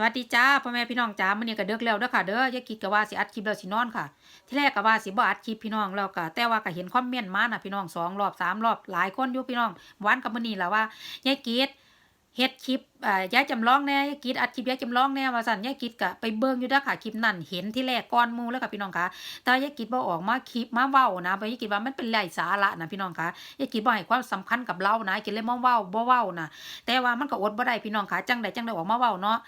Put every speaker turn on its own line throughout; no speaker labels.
สวัสดีจ้าพ่อแม่พี่น้องจ้ามื้อนี้ก็เดึกแล้วเด้อค่ะเด้อย่าคิดก็ว่าสิอัดคลิปแล้วสินอนค่ะ ที่แรกก็ว่าสิบ่อัดคลิปพี่น้องแล้วก็แต่ว่าก็เห็นคอมเมนต์มาน่ะพี่น้องสองรอบสามรอบหลายคนอยู่พี่น้องหวานกับมื้อนี้ล่ะว่ายายกีดเฮ็ดคลิปอ่ายายจำลองแน่ยายกีดอัดคลิปยายจำลองแน่ว่าซั่นยายกีดก็ไปเบิ่งอยู่เด้อค่ะคลิปนั้นเห็นที่แรกก่อนมูแล้วค่ะพี่น้องค่ะแต่ยายกีดบ่ออกมาคลิปมาเว้านะเพราะยายกีดว่ามันเป็นไร้สาระนะพี่น้องค่ะยายกีดบ่ให้ความสำคัญกับเรานะกีดเลยมาเว้าบ่เว้านะแต่ว่ามันก็อดบ่ได้พี่น้องค่ะจังไดจังไดออกมาเว้าเนาะ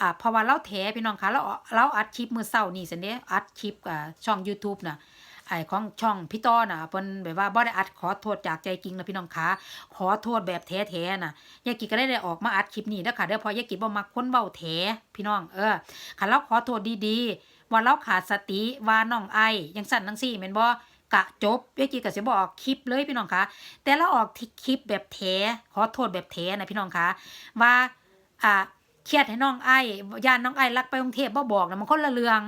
อ่าเพราะว่าเราแถพี่น้องคะเราเราอัดคลิปมือเศร้านี่สินเด้อัดคลิปอ่าช่อง YouTube น่ะไอ้ของช่องพี่ต้อน่ะเพิ่นแบบว่าบ่ได้อัดขอโทษจากใจจริงนะพี่น้องคะขอโทษแบบแท้ๆน่ะยายกิจก็ได้ได้ออกมาอัดคลิปนี้เด้อค่ะเด้อพอยายกิจบ่มักคนเว้าแถพี่น้องเออคันเราขอโทษดีๆ ว่าเราขาดสติว่าน้องไอจังสั่นจังซี่แม่นบ่กะจบยายกิจก็สิบ่ออกคลิปเลยพี่น้องคะแต่เราออกที่คลิปแบบแถขอโทษแบบแถนะพี่น้องคะว่าอ่า เครียดให้น้องไอ้ยานน้องไอ้รักไปกรุงเทพบ่บอกนะมันคนละเรื่อง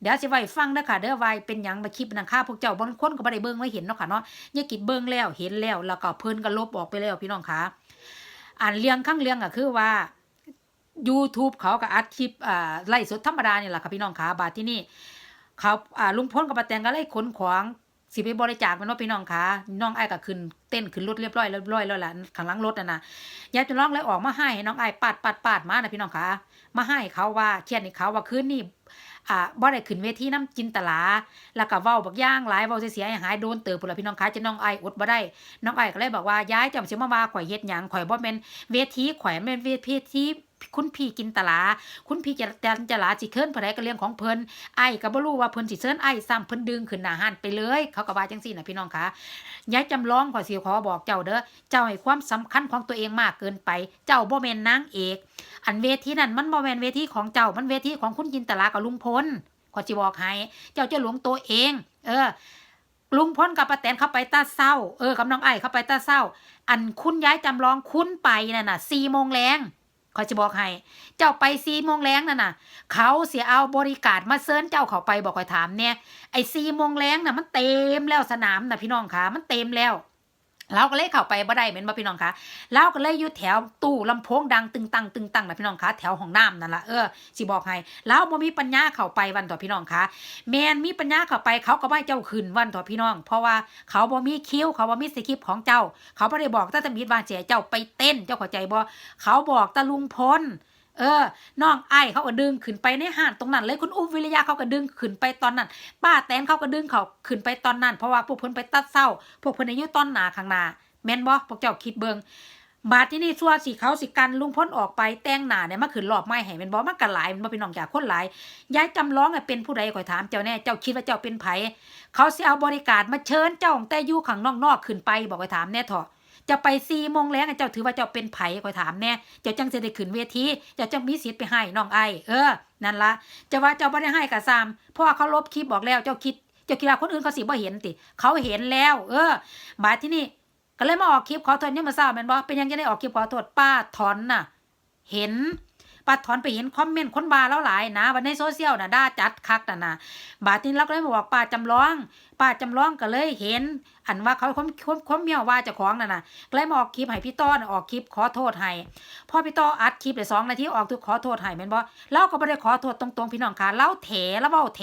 เดี๋ยวสิไว้ฟังเด้อค่ะเด้อไว้เป็นหยังมาคลิปนังค่าพวกเจ้าบางคนก็บ่ได้เบิ่งไว้เห็นเนาะค่ะเนาะยายกิดเบิ่งแล้วเห็นแล้วแล้วก็เพิ่นก็ลบออกไปแล้วพี่น้องค่ะอ่านเรื่องข้างเรื่องก็คือว่า YouTube เขาก็อัดคลิปอ่าไล่สดธรรมดานี่แหละค่ะพี่น้องค่ะบาดที่นี่เขาอ่าลุงพลกับป้าแตงก็เลยขนของ สิไปบริจาคมันว่าพี่น้องคะน้องไอ้ก็ขึ้นเต้นขึ้นรถเรียบร้อยเรียบร้อยแล้วล่ะข้างหลังรถน่ะนะยายจะร้องเลยออกมาให้น้องไอ้ปาดปาดปาดมานะพี่น้องคะมาให้เขาว่าเครียดในเขาว่าคืนนี้อ่าบ่ได้ขึ้นเวทีน้ำจินตลา แล้วก็เว้าบักย่างหลายเว้าเสียหายโดนเติบพุ่นละพี่น้องคะจะน้องไอ้อดบ่ได้ น้องไอ้ก็เลยบอกว่ายายจำสิมาว่าข่อยเฮ็ดหยังข่อยบ่แม่นเวทีข่อยแม่นเวที คุณพี่กินตลา คุณพี่จะจันจะลาสิเคินผู้ใดก็เรื่องของเพิ่นไอ้ก็บ่รู้ว่าเพิ่นสิเชิญไอ้ซ้ำเพิ่นดึงขึ้นหน้าห้านไปเลย เขาก็ว่าจังซี่นะพี่น้องคะยายจำลองขอสิขอบอกเจ้าเด้อเจ้าให้ความสำคัญของตัวเองมากเกินไป เจ้าบ่แม่นนางเอก อันเวทีนั้นมันบ่แม่นเวทีของเจ้ามันเวทีของคุณจินตลากับลุงพลขอสิบอกให้เจ้าจะหลวงตัวเอง เออลุงพลกับป้าแตนเข้าไปตาเศร้า เออกับน้องไอ้เข้าไปตาเศร้า อันคุณย้ายจำลองคุณไปนั่นน่ะสี่โมงแรง ขอจะบอกให้เจ้าไปสี่โมงแรงนั่นน่ะ เขาเสียเอาบริการมาเซิร์นเจ้าเขาไปบอกคอยถามเนี่ยไอ้สี่โมงแรงน่ะมันเต็มแล้วสนามน่ะพี่น้องคะมันเต็มแล้ว เราก็เลยเข้าไปบ่ได้เหม็นบ่พี่น้องคะเราก็เลยอยู่แถวตู้ลำโพงดังตึงตังตึงตังนะพี่น้องคะแถวห้องน้ำนั่นละเออสิบอกให้เราบ่มีปัญญาเข้าไปวันต่อพี่น้องคะแมนมีปัญญาเข้าไปเขาก็บ่เจ้าขึ้นวันต่อพี่น้อง เพราะว่าเขาบ่มีคิวเขาบ่มีสคริปต์ของเจ้า เขาบ่ได้บอกต่ตมิดว่าเสียเจ้าไปเต้นเจ้าเข้าใจบ่เขาบอกตะลุงพล เออน้องไอ้เขาก็ดึงขึ้นไปในห้านตรงนั้นเลยคุณอุ้มวิริยาเขาก็ดึงขึ้นไปตอนนั้น ป้าแตนเขาก็ดึงเขาขึ้นไปตอนนั้น เพราะว่าพวกเพิ่นไปตัดเศร้า พวกเพิ่นอายุต้นหนาข้างหน้าแม่นบ่พวกเจ้าคิดเบิงบาดที่นี่ชั่วสิเขาสิกันลุงพ้นออกไปแต่งหนาเนี่ยมาขึ้นรอบไม้ให้แม่นบ่มันก็หลายมันบ่พี่น้องจากคนหลายย้ายจำลองเป็นผู้ใดข่อยถามเจ้าแน่เจ้าคิดว่าเจ้าเป็นไผเขาเสิเอาบริการมาเชิญเจ้าตั้งแต่ยู่ข้างนอกๆขึ้นไปบอกข่อยถามแน่เถอะ จะไปสี่โมงแล้งเจ้าถือว่าเจ้าเป็นไผ่คอยถามแน่เจ้าจังจะได้ขึ้นเวทีเจ้าจังมีสิทธิ์ไปให้น้องไอเออนั่นละจะว่าเจ้าบ่ได้ให้กับซามเพราะว่าเขาลบคลิปบอกแล้วเจ้าคิดเจ้าคิดว่าคนอื่นเขาสิบ่เห็นติ เขาเห็นแล้ว เออมาที่นี่ก็เลยมาออกคลิปขอโทษเนี่ยมมาทราบแม่นบ่เป็นยังจะได้ออกคลิปขอโทษป้าถอนน่ะ เห็น ป้าถอนไปเห็นคอมเมนต์คนบาแล้วหลายนะวันในโซเชียลนะด่าจัดคักน่ะนะบาดนี้เราก็เลยมาบอกป้าจำลอง ป้าจำลองก็เลยเห็น อันว่าเขาคมคมคมเมียวว่าเจ้าของน่ะนะก็เลยมาออกคลิปให้พี่ต้อนออกคลิปขอโทษให้พอพี่ต้ออัดคลิปได้สองนาทีออกทุกขอโทษให้แม่นบ่เราก็บ่ได้ขอโทษตรงๆพี่น้องค่ะเราแถแล้วเว้าแถ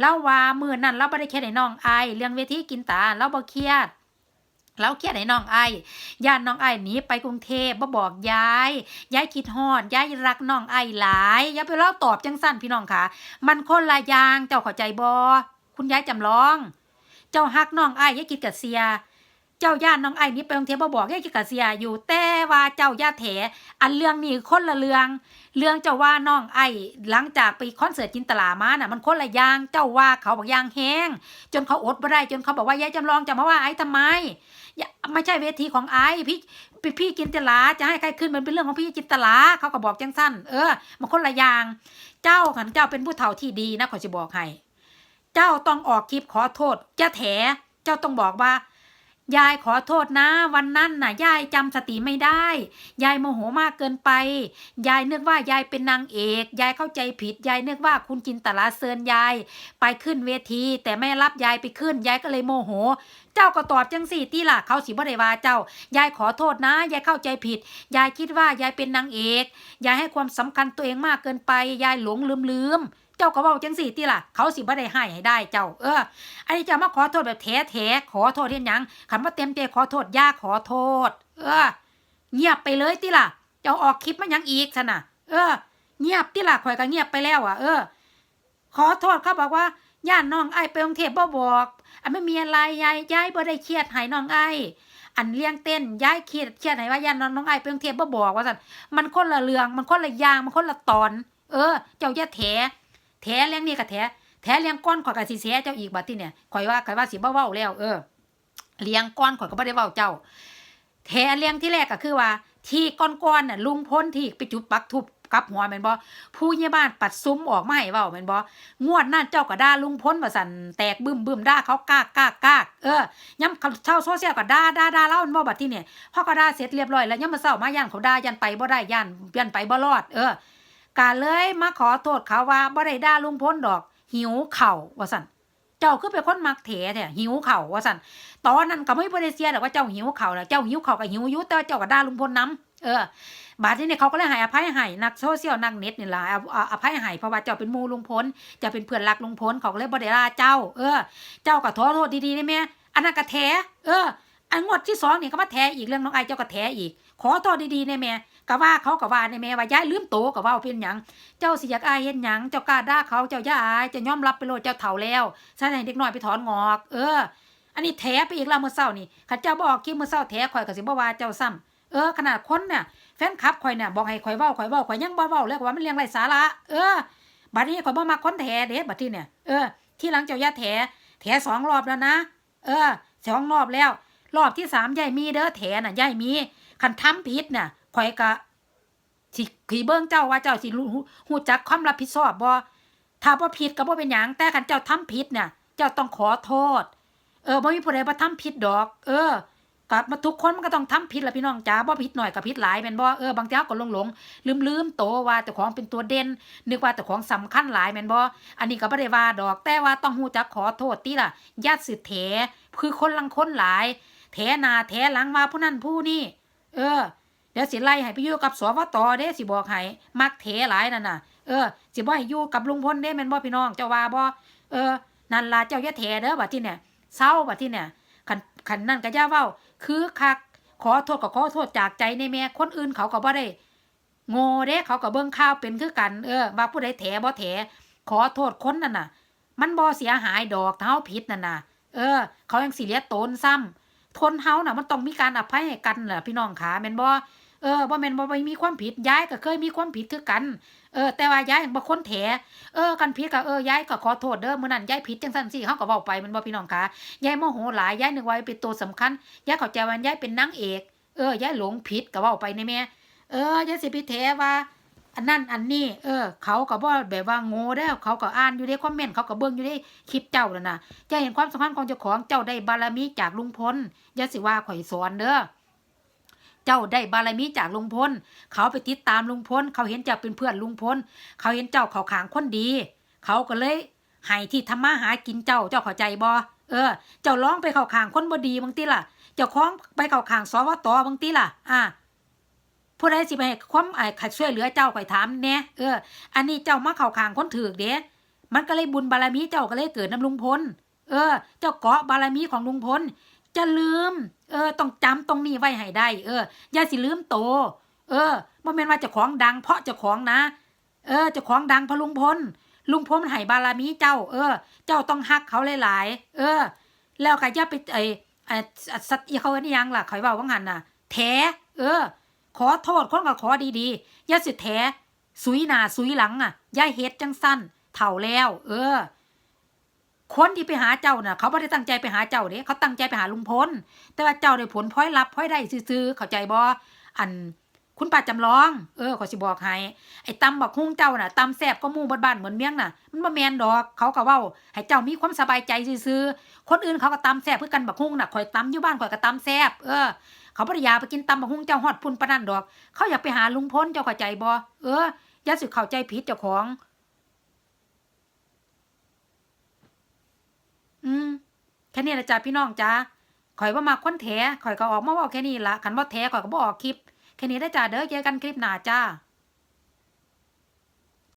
เราว่ามือนั้นเราบ่ได้แค่ให้น้องไอเรื่องเวทีกินตาเราบ่เครียด เราเกียดให้น้องไอ้ย่านน้องไอ้หนีไปกรุงเทพบ่บอกยายยายคิดฮอดยายรักน้องไอ้หลายอย่าไปเล่าตอบจังสั้นพี่น้องค่ะ มันคนละอย่างเจ้าเข้าใจบ่คุณยายจำลอง เจ้าฮักน้องไอ้ยายคิดกับเสีย เจ้าย่านน้องไอ้นี้ไปกรุงเทพบ่บอกยายคิดกับเสียอยู่ แต่ว่าเจ้าย่าแถอันเรื่องนี้คนละเรื่อง เรื่องเจ้าว่าน้องไอ้หลังจากไปคอนเสิร์ตจินตลามาน่ะ มันคนละอย่างเจ้าว่าเขาบอกยางแห้ง จนเขาอดบ่ได้จนเขาบอกว่ายายจำลองจะมาว่าไอ้ทำไมไม่ใช่เวทีของไอ้พี่พี่พี่กินตลาจะให้ใครขึ้นมันเป็นเรื่องของพี่จินตลาเขาก็บอกจังสั้นเออมันคนละอย่าง เจ้าขันเจ้าเป็นผู้เฒ่าที่ดีนะขอจะบอกให้เจ้าต้องออกคลิปขอโทษจะแถเจ้าต้องบอกว่า ยายขอโทษนะ วันนั้นน่ะ ยายจำสติไม่ได้ ยายโมโหมากเกินไป ยายนึกว่ายายเป็นนางเอก ยายเข้าใจผิด ยายนึกว่าคุณจินตลาเซินยาย ไปขึ้นเวที แต่ไม่รับยายไปขึ้น ยายก็เลยโมโห เจ้าก็ตอบจังสี่ที่ล่ะเขาสิบ่ได้ว่าเจ้า ยายขอโทษนะ ยายเข้าใจผิด ยายคิดว่ายายเป็นนางเอก ยายให้ความสำคัญตัวเองมากเกินไป ยายหลงลืมลืม เจ้าก็เว้าจังสี่ที่ล่ะ เขาสิบ่ได้ให้ให้ได้เจ้า เออ อันนี้จะมาขอโทษแบบแท้แท้ขอโทษเห็นยังคำว่าเต็มใจขอโทษย่าขอโทษ เออ เงียบไปเลยติล่ะ เจ้าออกคลิปมาหยังอีกซะน่ะ เออ เงียบติล่ะข่อยก็เงียบไปแล้วอะ เออ ขอโทษเขาบอกว่าย่านน้องไอ้ไปกรุงเทพบ่บอกอันไม่มีอะไรยายยายบ่ได้เครียดให้น้องไอ้อันเลี้ยงเต้นย้ายเครียดเครียดให้ว่าย่านน้องน้องไอ้ไปกรุงเทพบ่บอกว่าซั่นมันคนละเรื่องมันคนละอย่างมันคนละตอน เออ เจ้าอย่าแถ แถเลี้ยงนี่ก็แถแถเลี้ยงก้อนข่อยก็สิแสเจ้าอีกบัดที่เนี่ยข่อยว่าข่อยว่าสิบ่เว้าแล้ว เออเลี้ยงก้อนข่อยก็บ่ได้เว้าเจ้าแถเลี้ยงที่แรกก็คือว่า ที่ก้อนๆน่ะลุงพ้นที่ไปจุดปักทุบกับหัวแม่นบ่ผู้ใหญ่บ้านปัดซุ้มออกมาให้เว้าแม่นบ่งวดนั่นเจ้าก็ด่าลุงพ้นว่าสั่นแตกบึ้มบึ้มด่าเขากากกากกากเออย่ำเช่าโซเชียลก็ด่าด่าด่าเล่ามันบ่บัดที่เนี่ยพอก็ด่าเสร็จเรียบร้อยแล้วย่ำมาเศร้ามาย่านเขาด่ายันไปบ่ได้ย่านยันไปบ่รอดเออ กาเลยมาขอโทษเขาว่าบ่ได้ด่าลุงพ้นดอก หิวเข่าว่าสั่นเจ้าคือเป็นคนมักเถแท้หิวเข่าว่าสั่นตอนนั้นก็ไม่บริเซียหรอกว่าเจ้าหิวเข่าแล้วเจ้าหิวเข่าวก็หิวอยุแต่เจ้าก็ด่าลุงพลน้ำเออบาดนี้เนี่ยเขาก็เลยให้อภัยให้นักโซเชียลนักเน็ตนี่ล่ะอาเอาอภัยให้เพราะว่าเจ้าเป็นมูลุงพลเจะเป็นเพื่อนรักลุงพลเขาก็เลยบ่ได้ด่าเจ้า เออ เจ้าก็ขอโทษดีๆได้ไหมอันนั้นก็แท้เอออันงวดที่สองนี่ก็มาแท้อีกเรื่องน้องไอเจ้าก็แท้อีก ขอโทษดีๆได้ไหม ก็ว่าเขาก็ว่าได้ไหมว่าย้ายลืมโตก็ว่าเป็นหยังเจ้าสิอยากอายเห็นหยังเจ้ากล้าด่าเขาเจ้าย่าอายจะยอมรับไปโลดเจ้าเฒ่าแล้วใช่ไหมเด็กน้อยไปถอนงอก เออ อันนี้แถไปอีกแล้วเมื่อเช้านี่ข้าเจ้าบอกคลิปเมื่อเช้าแถข่อยก็สิบ่ว่าเจ้าซ้ำเออขนาดคนเนี่ยแฟนคลับข่อยเนี่ยบอกให้ข่อยเว้าข่อยเว้าข่อยยังบ่เว้าเลยว่ามันเรื่องไร้สาระเออบัดนี้ข่อยบ่มาคนแถเด้บัดนี้เนี่ยเออที่หลังเจ้าย่าแถแถสองรอบแล้วนะ เออสองรอบแล้ว รอบที่สามยายมีเด้อแถน่ะยายมีคันทำผิดน่ะ ขอยก็สิขี่เบิ่งเจ้าว่าเจ้าสิรู้ฮู้จักความรับผิดชอบบ่ถ้าบ่ผิดก็บ่เป็นหยังแต่คันเจ้าทำผิดน่ะเจ้าต้องขอโทษ เออบ่มีผู้ใดบ่ทำผิดดอก เออกับมาทุกคนมันก็ต้องทำผิดละพี่น้องจ๋าบ่ผิดหน่อยก็ผิดหลายแม่นบ่เออบางเจ้าก็หลงๆลืมๆโตว่าเจ้าของเป็นตัวเด่นนึกว่าเจ้าของสำคัญหลายแม่นบ่อันนี้ก็บ่ได้ว่าดอก แต่ว่าต้องฮู้จักขอโทษติล่ะญาติสิแถคือคนลังคนหลาย แถหน้าแถหลังว่าผู้นั้นผู้นี้เออ เดี๋ยวสิไล่ให้ไปอยู่กับสวตเด้สิบอกให้มักเถหลายนั่นน่ะ เออสิบ่ให้อยู่กับลุงพลเด้แม่นบ่พี่น้องเจ้าว่าบ่เออนั่นล่ะเจ้าอย่าแถเด้อบัดที่เนี่ยเศร้าบัดที่เนี่ยคันคันนั่นก็อย่าเว้า คือคักขอโทษก็ขอโทษจากใจในแม่คนอื่นเขาก็บ่ได้โง่เด้เขาก็เบิ่งข่าวเป็นคือกันเออว่าผู้ใดแถบ่แถขอโทษคนนั่นน่ะ มันบ่เสียหายดอกถ้าเฮาผิดนั่นน่ะ เออ เขายังสิเลียโตนซ้ำทนเฮาน่ะมันต้องมีการอภัยให้กันแหละพี่น้องขาแม่นบ่ เออบ่แม่นบ่ไม่มีความผิดยายก็เคยมีความผิดคือกัน เออ แต่ว่ายายบ่คนแถเออกันผิดก็เออยายก็ขอโทษเด้อมื้อนั้นยายผิดจังซั่นสิเฮาก็เว้าไปมันบ่พี่น้องคะยายโมโหหลายยายนึกว่าเป็นตัวสำคัญยายเข้าใจว่ายายเป็นนางเอกเออยายหลงผิดก็เว้าไปในแม่เออยายสิไปแถว่าอันนั้นอันนี้ เออ เขาก็บ่แบบว่าโง่เด้เขาก็อ่านอยู่ในคอมเมนต์เขาก็เบิ่งอยู่ในคลิปเจ้านั่นน่ะจะเห็นความสำคัญของเจ้าของเจ้าได้บารมีจากลุงพลอย่าสิว่าข่อยสอนเด้อ เจ้าได้บารมีจากลุงพล เขาไปติดตามลุงพล เขาเห็นเจ้าเป็นเพื่อนลุงพล เขาเห็นเจ้าเขาขางคนดี เขาก็เลยให้ที่ทำมาหากินเจ้าเจ้าเข้าใจบ่เออ เจ้าร้องไปเข้าขางคนบ่ดีบางทีล่ะ เจ้าคล้องไปเข้าขางสวตบางทีล่ะ อ่าผู้ใดสิไปให้ความไอ้ขัดช่วยเหลือเจ้าข่อยถามแน่เออ อันนี้เจ้ามาเข้าขางคนถือเด้มันก็เลยบุญบารมีเจ้าก็เลยเกิดน้ำลุงพล เออ เจ้าเกาะบารมีของลุงพล จะลืม เออ ต้องจำตรงนี้ไว้ให้ได้ เออ อย่าสิลืมโต เออบ่แม่นว่าเจ้าของดัง เพราะเจ้าของนะ เออเจ้าของดังเพราะลุงพล ลุงพลมันให้บารมีเจ้า เออ เจ้าต้องฮักเขาหลายๆ เออ แล้วก็อย่าไปไอ้ไอ้สัตว์เขาอันนี้ยังล่ะข่อยว้าว่างันน่ะ แถ เออ ขอโทษคนก็ขอดีๆ อย่าสิแถ สุยหน้าสุยหลังอะ อย่าเฮ็ดจังสั้นเฒ่าแล้ว เออ คนที่ไปหาเจ้าน่ะ เขาไม่ได้ตั้งใจไปหาเจ้าเด้เขาตั้งใจไปหาลุงพลแต่ว่าเจ้าได้ผลพลอยรับพลอยได้ซื่อเข้าใจบ่อันคุณป้าจำลอง เออขอสิบอกให้ไอ้ตำบักฮุ่งเจ้าน่ะตำแซบก็มู่บ้านๆเหมือนเมียงน่ะ มันบ่แมนดอก เขาก็เว้า ให้เจ้ามีความสบายใจซื่อคนอื่นเขาก็ตำแซ่บคือกันบักฮุ่งน่ะข่อยตำอยู่บ้านข่อยก็ตำแซบเออ เขาบ่ได้อยาไปกินตำบักฮุ่งเจ้าฮอดพุ่นปานนั้นดอก เขาอยากไปหาลุงพลเจ้าเข้าใจบ่เอออย่าสิเข้าใจผิดเจ้าของ อืมแค่นี้ละจ้าพี่น้องจ้าข่อยว่ามาค้นแถข่อยก็ออกมาว่าแค่นี้ละคันว่าแถข่อยก็บ่ออกคลิป แค่นี้ได้จ้าเด้อเจอกันคลิปหน้าจ้า